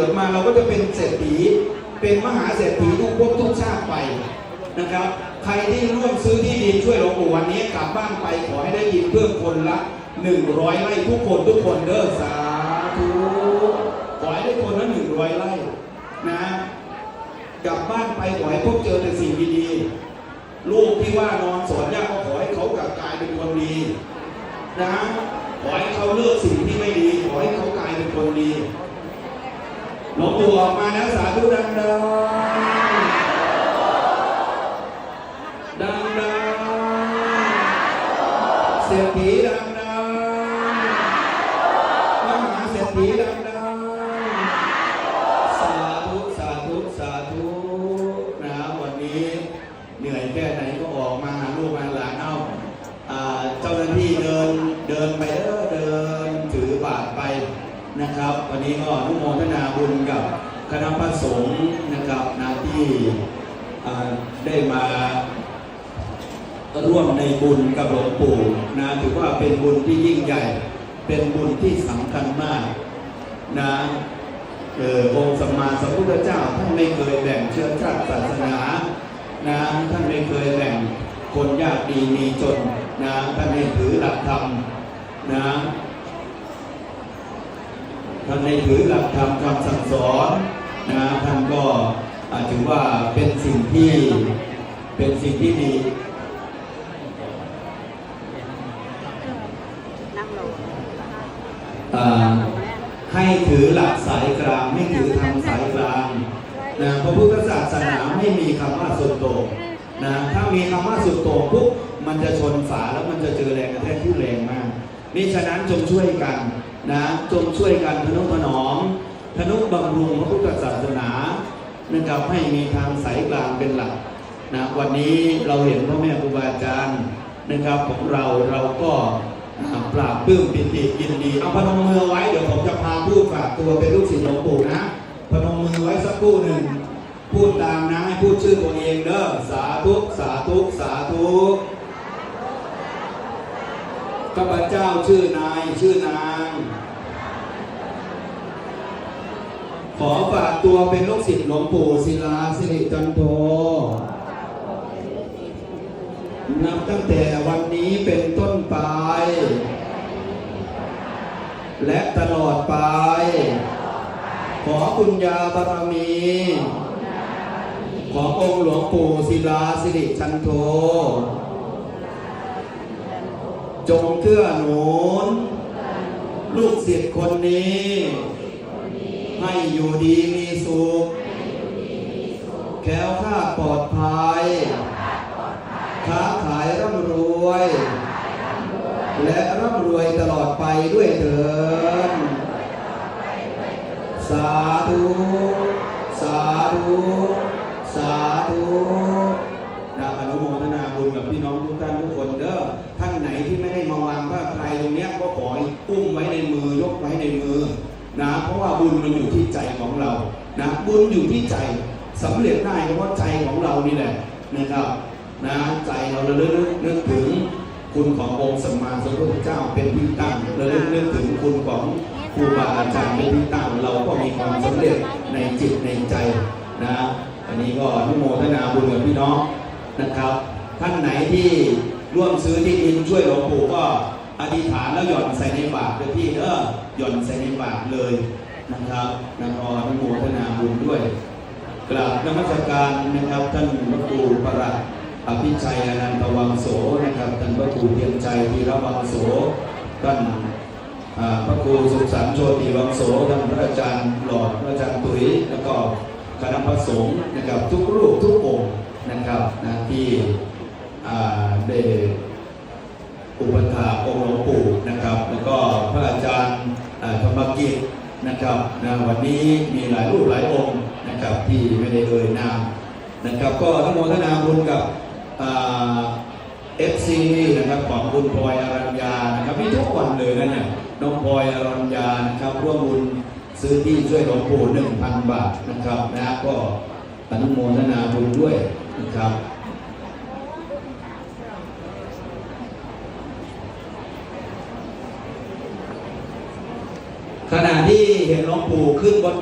กิดมาเราก็จะเป็นเศรษฐี เป็นมหาเศรษฐีทุกภพทุกชาติไปนะครับ ใครที่ร่วมซื้อที่ดินช่วยหลวงปู่วันนี้กลับบ้านไปขอให้ได้ยินเพิ่มคนละ 100ไร่ทุกคนทุกคนเด้อสาธุขอให้ได้คนละ100ไร่นะกลับบ้านไปขอให้พบเจอแต่สิ่งดีๆลูกที่ว่านอนสอนยากก็ขอให้เขากลับกลายเป็นคนดีนะขอให้เขาเลิกสิ่งที่ไม่ดี ขอให้เขากลายเป็นคนดี ลวงปู่ออกมาแล้วสาธุดังดังดังดังเศรษฐีดัง นะครับ วันนี้ก็อนุโมทนาบุญกับคณะพระสงฆ์นะครับนาที่ได้มาร่วมในบุญกับหลวงปู่นะถือว่าเป็นบุญที่ยิ่งใหญ่ เป็นบุญที่สำคัญมากนะเออองค์สัมมาสัมพุทธเจ้าท่านไม่เคยแบ่งเชื้อชาติศาสนานะท่านไม่เคยแบ่งคนยากดีมีจนนะท่านให้ถือหลักธรรมนะ ท่านให้ถือหลักธรรมคำสั่งสอนนะท่านก็อาถือว่าเป็นสิ่งที่เป็นสิ่งที่ดีให้ถือหลักสายกลางไม่ถือทางสายกลางนะพระพุทธศาสนาไม่มีคำว่าสุดโต่งนะถ้ามีคำว่าสุดโต่งปุ๊บมันจะชนฝาแล้วมันจะเจอแรงกระแทกที่แรงมากนี่ฉะนั้นจงช่วยกัน นะจงช่วยกันทนุถนอมทนุบำรุงพระพุทธศาสนานะครับให้มีทางสายกลางเป็นหลักนะวันนี้เราเห็นพ่อแม่ครูบาอาจารย์นะครับของเราเราก็ปราบปลื้มปิติยินดีเอาพนมมือไว้เดี๋ยวผมจะพาพูดฝากตัวเป็นลูกศิษย์หลวงปู่นะพนมมือไว้สักครู่หนึ่งพูดตามนะให้พูดชื่อตัวเองเด้อสาธุสาธุสาธุ ข้าพเจ้าชื่อนายชื่อนาง ขอฝากตัวเป็นลูกศิษย์หลวงปู่ศิลาสิริจันโทนับตั้งแต่วันนี้เป็นต้นไป และตลอดไป ขอคุณยาบารมี ขององค์หลวงปู่ศิลาสิริจันโท จงเกื้อหนุน ลูกศิษย์คนนี้ ให้อยู่ดีมีสุข แคล้วคลาดปลอดภัย ค้าขายร่ำรวย และร่ำรวยตลอดไปด้วยเถิดสาธุ สาธุ สาธุนะอนุโมทนาบุญกับพี่น้องทุกท่านทุกคนเด้อ ตรงเนี้ยก็ขอให้อุ้มไว้ในมือยกไว้ในมือนะเพราะว่าบุญมันอยู่ที่ใจของเรานะบุญอยู่ที่ใจสำเร็จได้ก็เพราะใจของเรานี่แหละนะครับนะใจเราเระลึกนึกถึงคุณขององค์สัมมาสัมพุทธเจ้าเป็นที่ตั้งเระลึกนึกถึงคุณของครูบาอาจารย์เป็นที่ตั้งเราก็มีความสำเร็จในจิตในใจนะอันนี้ก็อนุโมทนาบุญกับพี่น้องนะครับ ท่านไหนที่ร่วมซื้อที่ดินช่วยหลวงปู่ก็ อธิษฐานแล้วหย่อนใส่ในบาตรเลยพี่เด้อหย่อนใส่ในบาตรเลยนะครับนะขออนุโมทนาบุญด้วยกราบนมัสการนะครับท่านพระครูประหลัดอภิชัยอนันตวังโสนะครับท่านพระครูเทียมใจธีรวังโสท่านอ่าพระครูสุขสันโชติวังโสท่านพระอาจารย์หลอดพระอาจารย์ตุ๋ยแล้วก็คณะพระสงฆ์นะครับทุกรูปทุกองค์นะครับนะที่อ่าได้ อุปถาองค์หลวงปู่นะครับ แล้วก็พระอาจารย์ธรรมกิจนะครับนะวันนี้มีหลายรูปหลายองค์นะครับที่ไม่ได้เอ่ยนามนะครับ ก็อนุโมทนาบุญกับเอฟซีนะครับของคุณพลอยอรัญญานะครับมีทุกวันเลยนะเนี่ยน้องพลอยอรัญญานะครับร่วมบุญซื้อที่ช่วยหลวงปู่หนึ่งพันบาทนะครับนะก็อนุโมทนาบุญด้วยนะครับ ขณะที่เห็นหลวงปู่ขึ้นบน